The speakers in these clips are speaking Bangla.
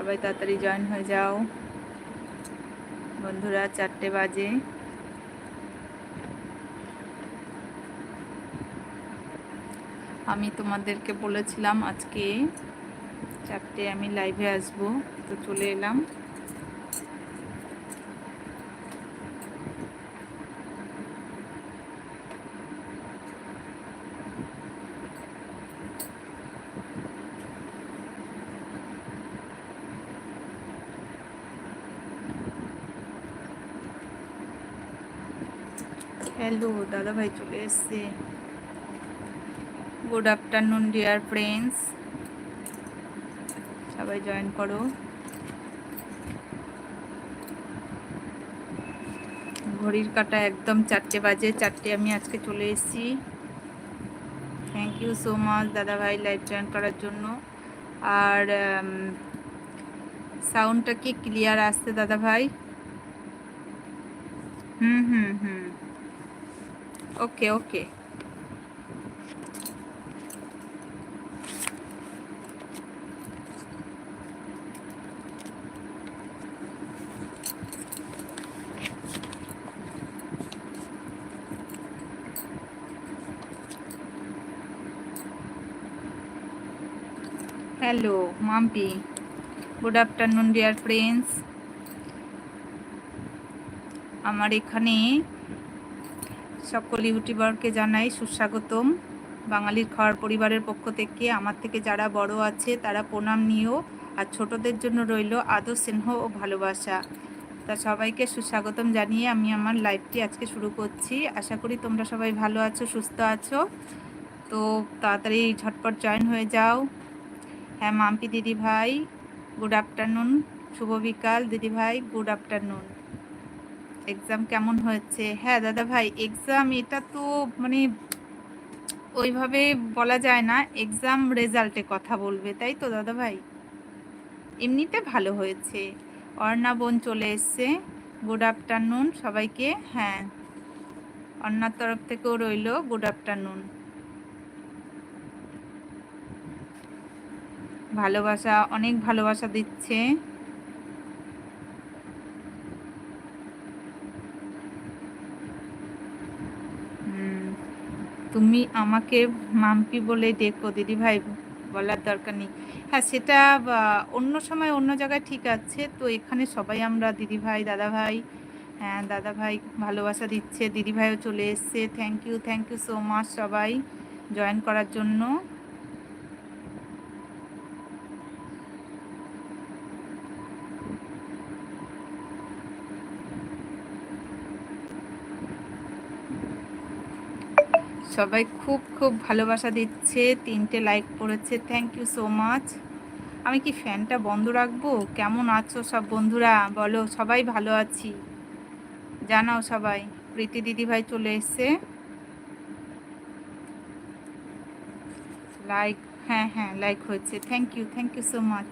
সবাই তাড়াতাড়ি জয়েন হয়ে যাও। বন্ধুরা, চারটে বাজে। আমি তোমাদেরকে বলেছিলাম আজকে চারটে আমি লাইভে আসব, তো চলে এলাম। হ্যালো দাদা ভাই চলে এসছে। গুড আফটারনুন ডিয়ার ফ্রেন্ডস সবাই জয়েন করো। ঘড়ির কাটা একদম চারটে বাজে, চারটে আমি আজকে চলে এসেছি। থ্যাংক ইউ সো মাচ দাদা ভাই লাইভ জয়েন করার জন্য। আর সাউন্ডটা কি ক্লিয়ার আসছে দাদা ভাই হুম হুম হুম। Okay okay hello Mampi good afternoon dear friends আমার এখানে সকল ইউটিউবারকে জানাই সুস্বাগতম। বাঙালির খাওয়ার পরিবারের পক্ষ থেকে আমার থেকে যারা বড় আছে, তারা প্রণাম নিও। আর ছোটদের জন্য রইল আদর, স্নেহ ও ভালোবাসা। তা সবাইকে সুস্বাগতম জানিয়ে আমি আমার লাইভটি আজকে শুরু করছি। আশা করি তোমরা সবাই ভালো আছো, সুস্থ আছো। তো তাড়াতাড়ি ঝটপট জয়েন হয়ে যাও। হ্যাঁ মাম্পি দিদি ভাই গুড আফটারনুন শুভ বিকাল। দিদি ভাই গুড আফটারনুন এক্সাম কেমন হয়েছে? হ্যাঁ দাদা ভাই এক্সাম এটা তো মানে ওইভাবে বলা যায় না এক্সাম রেজাল্টে কথা বলবে, তাই তো দাদা ভাই? এমনিতে ভালো হয়েছে। অর্ণা বোন চলে এসছে। গুড আফটারনুন সবাইকে। হ্যাঁ অন্যার তরফ থেকেও রইল গুড আফটারনুন ভালোবাসা, অনেক ভালোবাসা দিচ্ছে। তুমি আমাকে মাম্পি বলে দেখো দিদি ভাই বলার দরকার নেই। হ্যাঁ সেটা অন্য সময় অন্য জায়গায় ঠিক আছে, তো এখানে সবাই আমরা দিদি ভাই দাদা ভাই হ্যাঁ দাদা ভাই ভালোবাসা দিচ্ছে দিদি ভাইও চলে এসছে। Thank you thank you so much সবাই জয়েন করার জন্য। সবাই খুব খুব ভালোবাসা দিচ্ছে, তিনটে লাইক পড়েছে থ্যাংক ইউ সো মাচ আমি কি ফ্যানটা বন্ধ রাখব? কেমন আছো সব বন্ধুরা? বলো, সবাই ভালো আছি। জানাও সবাই, প্রীতি দিদি ভাই চলে এসছে। লাইক হ্যাঁ হ্যাঁ লাইক হয়েছে। Thank you thank you so much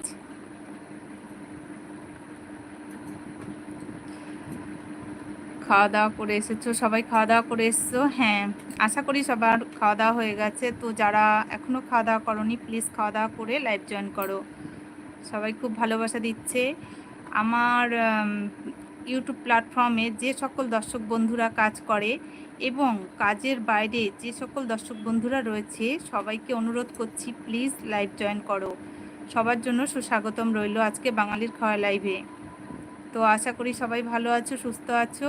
খাওয়া দাওয়া করে এসেছ? সবাই খাওয়া দাওয়া করে এসছো? হ্যাঁ আশা করি সবার খাওয়া দাওয়া হয়ে গেছে। তো যারা এখনও খাওয়া দাওয়া করনি প্লিজ খাওয়া দাওয়া করে লাইভ জয়েন করো। সবাই খুব ভালোবাসা দিচ্ছে। আমার ইউটিউব প্ল্যাটফর্মে যে সকল দর্শক বন্ধুরা কাজ করে এবং কাজের বাইরে যে সকল দর্শক বন্ধুরা রয়েছে, সবাইকে অনুরোধ করছি প্লিজ লাইভ জয়েন করো। সবার জন্য সুস্বাগতম রইল আজকে বাঙালির খাওয়া লাইভে তো আশা করি সবাই ভালো আছো, সুস্থ আছো।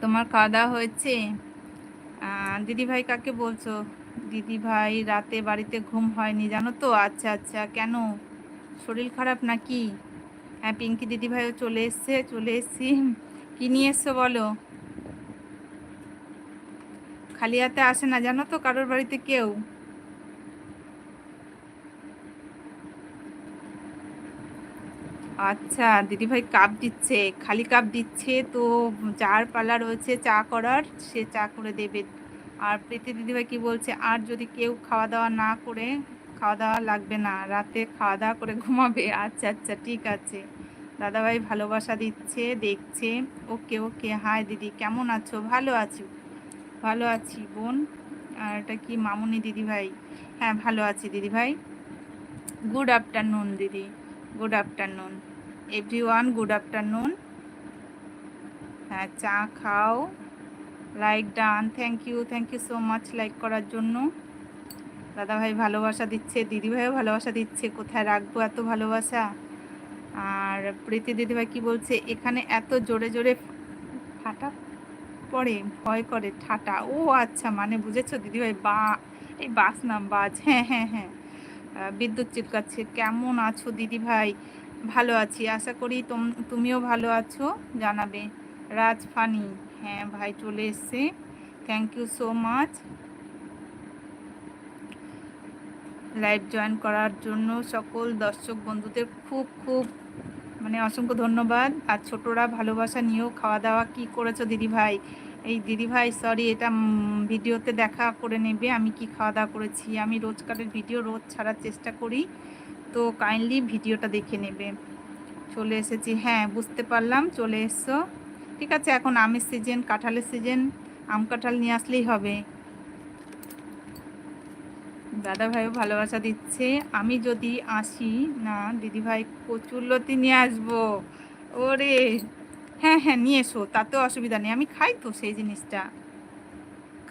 তোমার খাওয়া দাওয়া হয়েছে? দিদি ভাই কাকে বলছো? দিদি ভাই রাতে বাড়িতে ঘুম হয়নি, জানো তো? আচ্ছা আচ্ছা কেন? শরীর খারাপ নাকি? হ্যাঁ পিঙ্কি দিদি ভাইও চলে এসছে, চলে এসছি। কি নিয়ে এসছো বলো? খালি হাতে আসে না, জানো তো? কারোর বাড়িতে কেউ? আচ্ছা দিদিভাই কাপ দিচ্ছে, খালি কাপ দিচ্ছে, তো যার পালা রয়েছে চা করার, সে চা করে দেবে। আর প্রীতি দিদিভাই কি বলছে? আর যদি কেউ খাওয়া দাওয়া না করে খাওয়া দাওয়া লাগবে না, রাতে খাওয়া দাওয়া করে ঘুমাবে। আচ্ছা আচ্ছা ঠিক আছে। দাদাভাই ভালোবাসা দিচ্ছে, দেখছে। ওকে ওকে, হাই দিদি, কেমন আছো? ভালো আছো, ভালো আছি বোন। আর এটা কি মামুনি দিদিভাই? হ্যাঁ ভালো আছি দিদিভাই। গুড আফটারনুন দিদি। Good afternoon everyone good afternoon হ্যাঁ চা খাও। Like done thank you thank you so much like করার জন্য। দাদাভাই ভালোবাসা দিচ্ছে, দিদিভাইও ভালোবাসা দিচ্ছে। কোথায় রাখব এত ভালোবাসা? আর প্রীতি দিদিভাই কি বলছে? এখানে এত জোরে জোরে ফাটা পড়ে, ভয় করে, ঠাটা। ও আচ্ছা মানে বুঝেছ দিদিভাই? বা, এই বাস নাম বাজ। হ্যাঁ হ্যাঁ হ্যাঁ। বিদ্যুৎ চিৎকাচ্ছে কেমন আছো দিদিভাই? ভালো আছি। আশা করি তুমিও ভালো আছো, জানাবে রাজ ফানি হ্যাঁ ভাই, চলে এসছে। Thank you so much live join করার জন্য সকল দর্শক বন্ধুদের খুব খুব মানে অসংখ্য ধন্যবাদ। আর ছোটরা ভালোবাসা নিয়েও খাওয়া দাওয়া কি করেছ দিদিভাই? এই দিদিভাই সরি এটা ভিডিওতে দেখা করে নেবে। আমি কি খাওয়া দাওয়া করেছি? আমি রোজকারের ভিডিও রোজ ছাড়ার চেষ্টা করি। তো কাইন্ডলি ভিডিওটা দেখে নেবে। চলে এসেছি। হ্যাঁ বুঝতে পারলাম। চলে এসছো ঠিক আছে, এখন আমের সিজন কাঁঠালের সিজন আম কাঁঠাল নিয়ে আসলেই হবে। দাদা ভাইও ভালোবাসা দিচ্ছে। আমি যদি আসি, না দিদি ভাই কচুরলতি নিয়ে আসব। ওরে! হ্যাঁ হ্যাঁ নিয়ে এসো তাতেও অসুবিধা নেই। আমি খাই তো সেই জিনিসটা।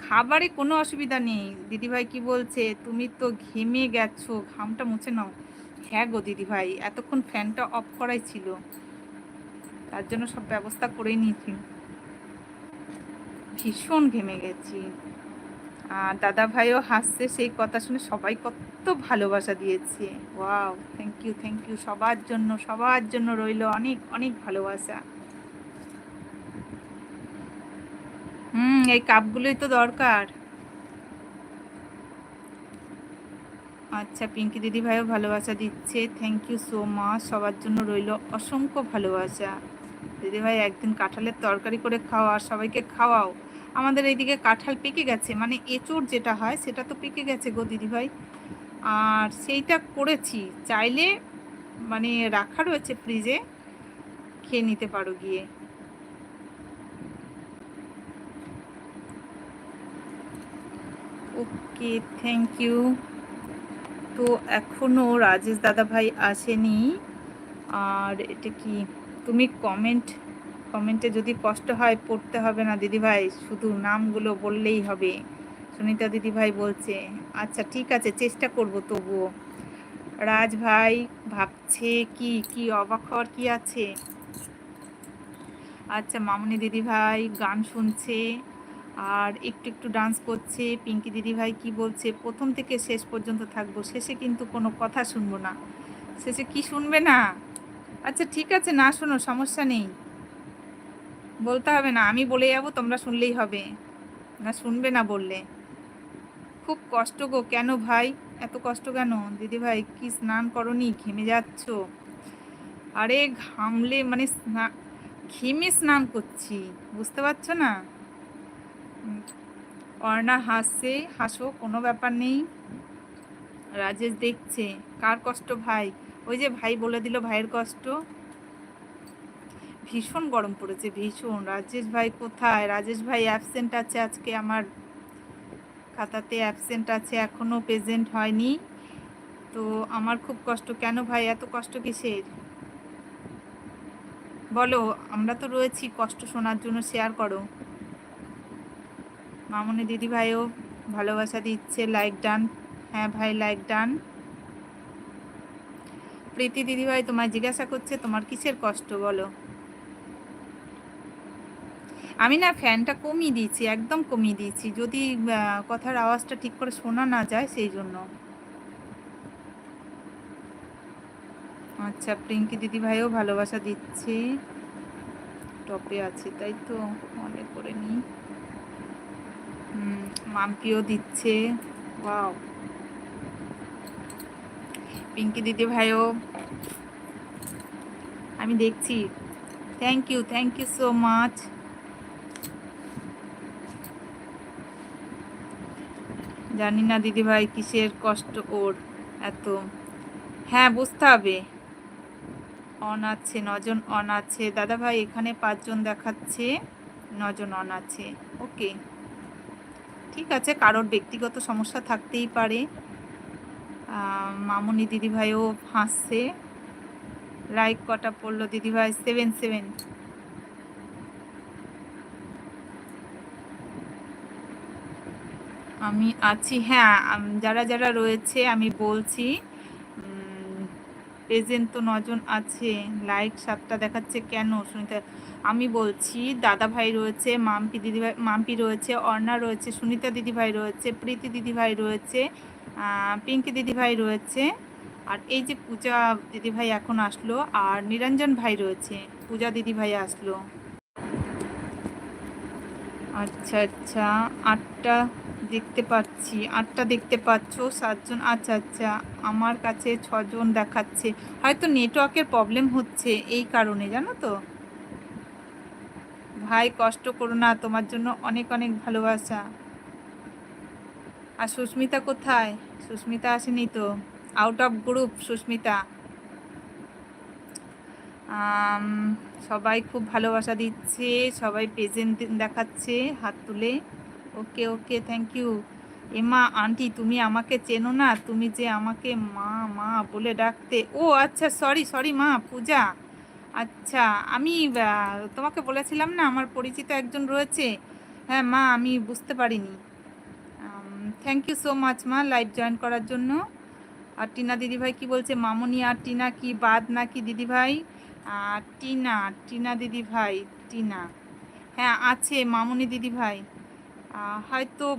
খাবারে কোনো অসুবিধা নেই। দিদিভাই কি বলছে, তুমি তো ঘেমে গেছো, ঘামটা মুছে নাও। হ্যাঁ গো দিদিভাই, এতক্ষণ ফ্যানটা অফ করাই ছিল। তার জন্য সব ব্যবস্থা করেই নিয়েছি। ভীষণ ঘেমে গেছি। আর দাদা ভাইও হাসছে, সেই কথা শুনে সবাই কত ভালোবাসা দিয়েছে। Wow thank you thank you সবার জন্য সবার জন্য রইল অনেক অনেক ভালোবাসা হুম এই কাপগুলোই তো দরকার। আচ্ছা পিঙ্কি দিদি ভাইও ভালোবাসা দিচ্ছে। থ্যাংক ইউ সো মাচ সবার জন্য রইল অসংখ্য ভালোবাসা। দিদি ভাই একদিন কাঁঠালের তরকারি করে খাওয়া আর সবাইকে খাওয়াও। আমাদের এইদিকে কাঁঠাল পেকে গেছে মানে এঁচড় যেটা হয়, সেটা তো পেকে গেছে গো দিদিভাই। আর সেইটা করেছি। চাইলে মানে রাখা রয়েছে ফ্রিজে খেয়ে নিতে পারো গিয়ে। ওকে থ্যাংক ইউ তো এখনও রাজেশ দাদা ভাই আসেনি। আর এটা কি? তুমি কমেন্ট কমেন্টে যদি কষ্ট হয় পড়তে হবে না দিদিভাই, শুধু নামগুলো বললেই হবে। সুনিতা দিদিভাই বলছে আচ্ছা ঠিক আছে, চেষ্টা করব তবুও। রাজ ভাই ভাবছে কি কি অবাক হওয়ার কি আছে? আচ্ছা মামনি দিদিভাই গান শুনছে। আর একটু একটু ডান্স করছে। পিঙ্কি দিদিভাই কি বলছে? প্রথম থেকে শেষ পর্যন্ত থাকব, শেষে কিন্তু কোনো কথা শুনব না। শেষে কি শুনবে না? আচ্ছা ঠিক আছে, না শোনো, সমস্যা নেই। বলতে হবে না, আমি বলে যাব, তোমরা শুনলেই হবে। না শুনবে না বললে। খুব কষ্ট গো, কেন ভাই? এত কষ্ট কেন? দিদি ভাই, কি স্নান করনি? ঘেমে যাচ্ছ? আরে, ঘামলে মানে স্না, ঘেমে স্নান করছি, বুঝতে পারছ না? অর্ণা হাসছে, হাসো, কোনো ব্যাপার নেই। রাজেশ দেখছে, কার কষ্ট ভাই? ওই যে ভাই বলে দিল ভাইয়ের কষ্ট। ভীষণ গরম পড়েছে, ভীষণ। রাজেশ ভাই কোথায়? রাজেশ ভাই অ্যাবসেন্ট আছে আজকে আমার খাতাতে অ্যাবসেন্ট আছে এখনও প্রেজেন্ট হয়নি। তো আমার খুব কষ্ট। কেন ভাই? এত কষ্ট কিসের? বলো, আমরা তো রয়েছি, কষ্ট শোনার জন্য শেয়ার করো। মামনি দিদি ভাইও ভালোবাসা দিচ্ছে লাইক ডান হ্যাঁ ভাই লাইক ডান প্রীতি দিদিভাই তোমায় জিজ্ঞাসা করছে, তোমার কিসের কষ্ট বলো? আমি না ফ্যানটা কমিয়ে দিয়েছি, একদম কমিয়ে দিয়েছি। যদি কথার আওয়াজটা ঠিক করে শোনা না যায়, সেই জন্য। আচ্ছা প্রিঙ্কি দিদি ভাইও ভালোবাসা দিচ্ছে। টপে আছে, তাই তো মনে করে নি মাম্পিও দিচ্ছে। ওয়াও। পিঙ্কি দিদি ভাইও। আমি দেখছি। Thank you thank you so much জানি না দিদিভাই কিসের কষ্ট ওর এত। হ্যাঁ বুঝতে হবে। অন আছে, নজন অন আছে। দাদাভাই এখানে পাঁচজন দেখাচ্ছে, নজন অন আছে। ওকে ঠিক আছে, কারোর ব্যক্তিগত সমস্যা থাকতেই পারে। মামনি দিদিভাইও হাসছে। লাইক কটা পড়ল দিদিভাই? সেভেন সেভেন আমি আছি হ্যাঁ যারা যারা রয়েছে, আমি বলছি প্রেজেন্ট তো নজন আছে। লাইক সাতটা দেখাচ্ছে কেন? সুনিতা, আমি বলছি দাদা ভাই রয়েছে, মাম্পি দিদিভাই, মাম্পি রয়েছে, অর্ণা রয়েছে, সুনিতা দিদিভাই রয়েছে, প্রীতি দিদিভাই রয়েছে পিঙ্কি দিদিভাই রয়েছে। আর এই যে পূজা দিদিভাই এখন আসলো, আর নিরঞ্জন ভাই রয়েছে, পূজা দিদিভাই আসলো। আচ্ছা আচ্ছা আটটা দেখতে পাচ্ছি, আটটা দেখতে পাচ্ছ, সাতজন আচ্ছা আচ্ছা আমার কাছে ছজন দেখাচ্ছে। হয়তো নেটওয়ার্কের প্রবলেম হচ্ছে এই কারণে, জানো তো? ভাই, কষ্ট করো না, তোমার জন্য অনেক অনেক ভালোবাসা। আর সুস্মিতা কোথায়? সুস্মিতা আসেনি তো? Out of group Susmita. সবাই খুব ভালোবাসা দিচ্ছে, সবাই প্রেজেন্ট দেখাচ্ছে, হাত তুলে। Okay okay thank you Emma aunty তুমি আমাকে চেনো না, তুমি যে আমাকে মা মা বলে ডাকতে। ও আচ্ছা সরি সরি মা, পূজা। আচ্ছা আমি তোমাকে বলেছিলাম না, আমার পরিচিত একজন রয়েছে। হ্যাঁ মা, আমি বুঝতে পারিনি। থ্যাংক ইউ সো মাচ মা লাইভ জয়েন করার জন্য। আর টিনা দিদিভাই কি বলছে? মামনি আর টিনা কি বাদ নাকি দিদিভাই? টিনা টিনা দিদিভাই, টিনা। হ্যাঁ আছে মামনি দিদিভাই। হয়তো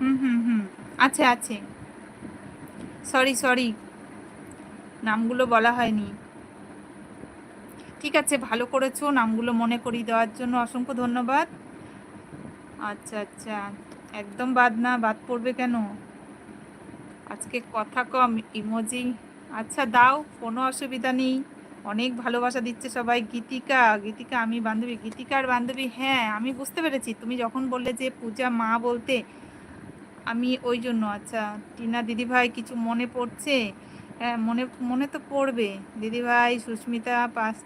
হুম হুম হুম। আছে আছে। সরি সরি নামগুলো বলা হয়নি। ঠিক আছে, ভালো করেছ। নামগুলো মনে করিয়ে দেওয়ার জন্য অসংখ্য ধন্যবাদ। আচ্ছা আচ্ছা। একদম বাদ না, বাদ পড়বে কেন? আজকে কথা কম ইমোজি আচ্ছা দাও, কোনো অসুবিধা নেই। অনেক ভালোবাসা দিচ্ছে সবাই। গীতিকা গীতিকা আমি বান্ধবী, গীতিকার বান্ধবী হ্যাঁ আমি বুঝতে পেরেছি। তুমি যখন বললে যে পূজা মা বলতে, আমি ওই জন্য। আচ্ছা টিনা দিদিভাই কিছু মনে পড়ছে? হ্যাঁ মনে মনে তো পড়বে। দিদিভাই, সুস্মিতা, পাস